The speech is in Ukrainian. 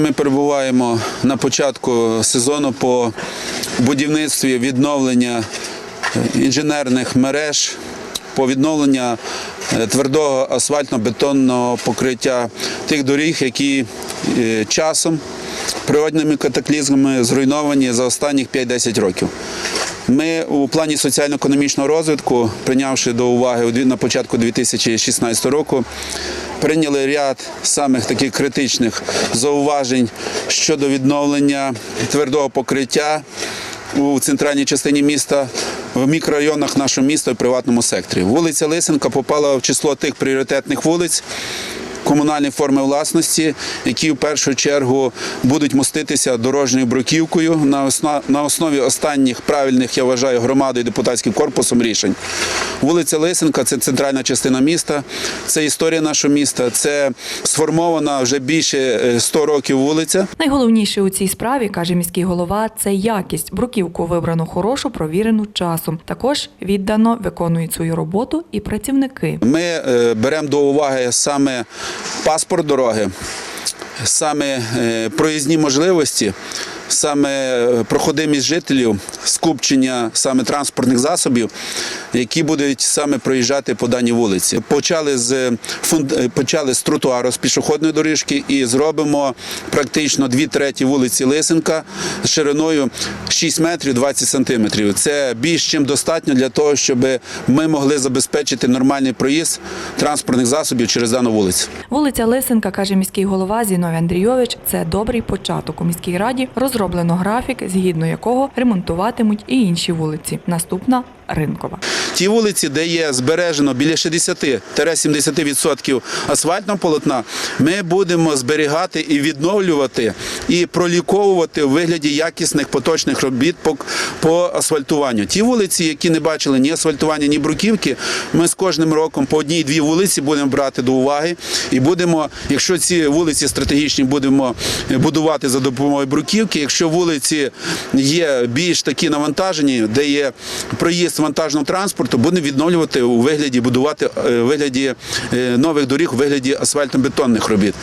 Ми перебуваємо на початку сезону по будівництві відновлення е, інженерних мереж, по відновлення е, твердого асфальтно-бетонного покриття тих доріг, які е, часом природними катаклізмами зруйновані за останніх 5-10 років. Ми у плані соціально-економічного розвитку, прийнявши до уваги на початку 2016 року, прийняли ряд самих таких критичних зауважень щодо відновлення твердого покриття у центральній частині міста, в мікрорайонах нашого міста і приватному секторі. Вулиця Лисенка попала в число тих пріоритетних вулиць. Комунальні форми власності, які в першу чергу будуть моститися дорожньою бруківкою на основі останніх правильних, я вважаю, громадою і депутатським корпусом рішень. Вулиця Лисенка це центральна частина міста, це історія нашого міста, це сформована вже більше е, 100 років вулиця. Найголовніше у цій справі, каже міський голова, це якість. Бруківку вибрано хорошу, провірену часом. Також віддано виконують свою роботу і працівники. Ми е, беремо до уваги саме паспорт дороги, саме е, проїзні можливості, саме е, проходимість жителів, скупчення саме транспортних засобів, які будуть саме проїжджати по даній вулиці. Почали з е, почали з тротуару, з пішохідної доріжки і зробимо практично дві треті вулиці Лисенка з шириною 6 метрів 20 сантиметрів. Це більш чим достатньо для того, щоб ми могли забезпечити нормальний проїзд транспортних засобів через дану вулицю. Вулиця Лисенка, каже міський голова Зіновій Андрійович, це добрий початок. У міській раді розроблено графік, згідно якого ремонтуватимуть і інші вулиці. Наступна ринкова. Ті вулиці, де є збережено біля 60-70% асфальтного полотна, ми будемо зберігати і відновлювати і проліковувати у вигляді якісних поточних робіт по, по асфальтуванню. Ті вулиці, які не бачили ні асфальтування, ні бруківки, ми з кожним роком по одній-дві вулиці будемо брати до уваги і будемо, якщо ці вулиці стратегічні, будемо будувати за допомогою бруківки. Якщо вулиці є більш такі навантажені, де є проїзд вантажного транспорту, будемо відновлювати у вигляді будувати е, у вигляді е, нових доріг у вигляді асфальтно-бетонних робіт.